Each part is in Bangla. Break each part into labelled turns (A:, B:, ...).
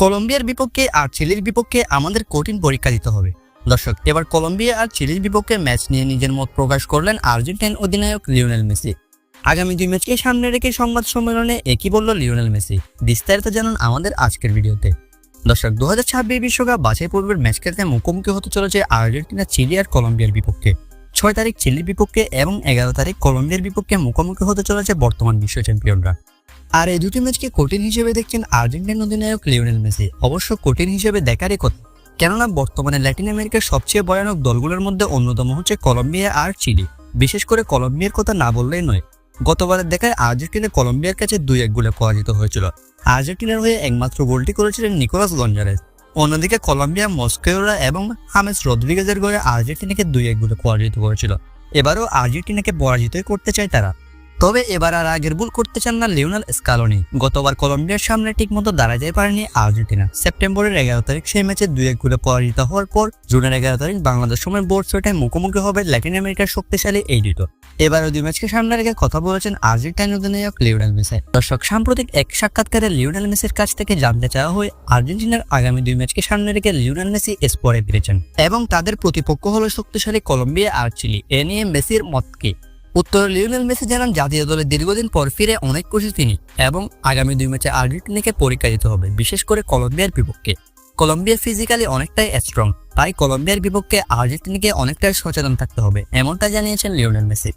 A: কলম্বিয়ার বিপক্ষে আর চিলির বিপক্ষে আমাদের কঠিন পরীক্ষা দিতে হবে। দর্শক, এবার কলম্বিয়া আর চিলির বিপক্ষে ম্যাচ নিয়ে নিজের মত প্রকাশ করলেন আর্জেন্টাইন অধিনায়ক লিওনেল মেসি। আগামী দুই ম্যাচকে সামনে রেখে সংবাদ সম্মেলনে একই বলল লিওনেল মেসি, বিস্তারিত জানান আমাদের আজকের ভিডিওতে। দর্শক দু হাজার ছাব্বিশ বিশ্বকাপ বাছাই পূর্বের ম্যাচ খেলতে মুখোমুখি হতে চলেছে আর্জেন্টিনা, চিলি আর কলম্বিয়ার বিপক্ষে। ছয় তারিখ চিলির বিপক্ষে এবং এগারো তারিখ কলম্বিয়ার বিপক্ষে মুখোমুখি হতে চলেছে বর্তমান বিশ্ব চ্যাম্পিয়নরা। আর এই দুটি ম্যাচকে কঠিন হিসেবে দেখছেন আর্জেন্টিন অধিনায়ক লিওনেল মেসি। অবশ্য কঠিন হিসেবে দেখারই কথা। কেননা বর্তমানে ল্যাটিন আমেরিকার সবচেয়ে ভয়ানক দলগুলোর মধ্যে অন্যতম হচ্ছে কলম্বিয়া আর চিলি। বিশেষ করে কলম্বিয়ার কথা না বললেই নয়, গতবারের দেখায় আর্জেন্টিনা কলম্বিয়ার কাছে দুই এক গোলে পরাজিত হয়েছিল। আর্জেন্টিনার হয়ে একমাত্র গোলটি করেছিলেন নিকোলাস গঞ্জারেস। অন্যদিকে কলম্বিয়া, মস্কোরা এবং হামেস রদ্রিগেজের গোলে আর্জেন্টিনাকে দুই এক গোলে পরাজিত করেছিল। এবারও আর্জেন্টিনাকে পরাজিতই করতে চায় তারা। তবে এবার আর আগের ভুল করতে চান না লিওনাল স্কালোনি। গতবার কলম্বিয়ার সামনে ঠিকমতো দাঁড়াতে পারেনি আর্জেন্টিনা। সেপ্টেম্বরের এগারো তারিখ সেই ম্যাচে দুই এক গোলে পরাজিত হওয়ার পর জুনের এগারো তারিখ বাংলাদেশ সময় বোর্ড ছয়টায় মুখোমুখি হবে ল্যাটিন আমেরিকার শক্তিশালী এই দুটো এবারও দুই ম্যাচকে সামনে রেখে কথা বলেছেন আর্জেন্টাইন অধিনায়ক লিওনেল মেসি। দর্শক, সাম্প্রতিক এক সাক্ষাৎকারে লিওনেল মেসির কাছ থেকে জানতে চাওয়া হয়, আর্জেন্টিনার আগামী দুই ম্যাচকে সামনে রেখে লিওনেল মেসি স্পোরে ফিরেছেন। এবং তাদের প্রতিপক্ষ হলো শক্তিশালী কলম্বিয়া আর চিলি। এ নিয়ে মেসির মত কি? উত্তর লিওনেল মেসি জানান, জাতীয় দলে দীর্ঘদিন পর ফিরে অনেক খুশি তিনি এবং আগামী দুই ম্যাচে আর্জেন্টিনাকে পরীক্ষা দিতে হবে, বিশেষ করে কলম্বিয়ার বিপক্ষে। কলম্বিয়া ফিজিক্যালি অনেকটাই স্ট্রং তাই কলম্বিয়ার বিপক্ষে আর্জেন্টিনাকে অনেকটাই সচেতন থাকতে হবে, এমনটা জানিয়েছেন লিওনেল মেসি।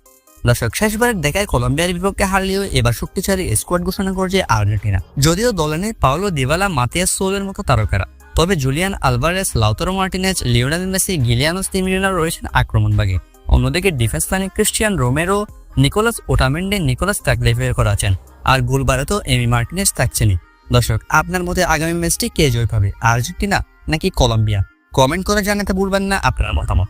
A: দর্শক, শেষবারের দেখায় কলম্বিয়ার বিপক্ষে হারলেও এবার শক্তিশালী স্কোয়াড ঘোষণা করেছে আর্জেন্টিনা। যদিও দলে নেই পাওলো দিবালা, মাতিয়াস সোলের মতো তারকারা। তবে Julian Alvarez, Lautaro Martinez, Lionel Messi Giuliano স্টিমিলিনা রয়েছেন আক্রমণভাগে অন্যদিকে ডিফেন্স লাইনে Cristian Romero Nicolas Otamendi Nicolas Tagliafico করা আছেন। আর গোলবারে তো এমি মার্টিনেস থাকছেনই। দর্শক, আপনার মধ্যে আগামী ম্যাচটি কে জয় পাবে? আর্জেন্টিনা নাকি কলম্বিয়া? কমেন্ট করে জানাতে ভুলবেন না আপনার মতামত।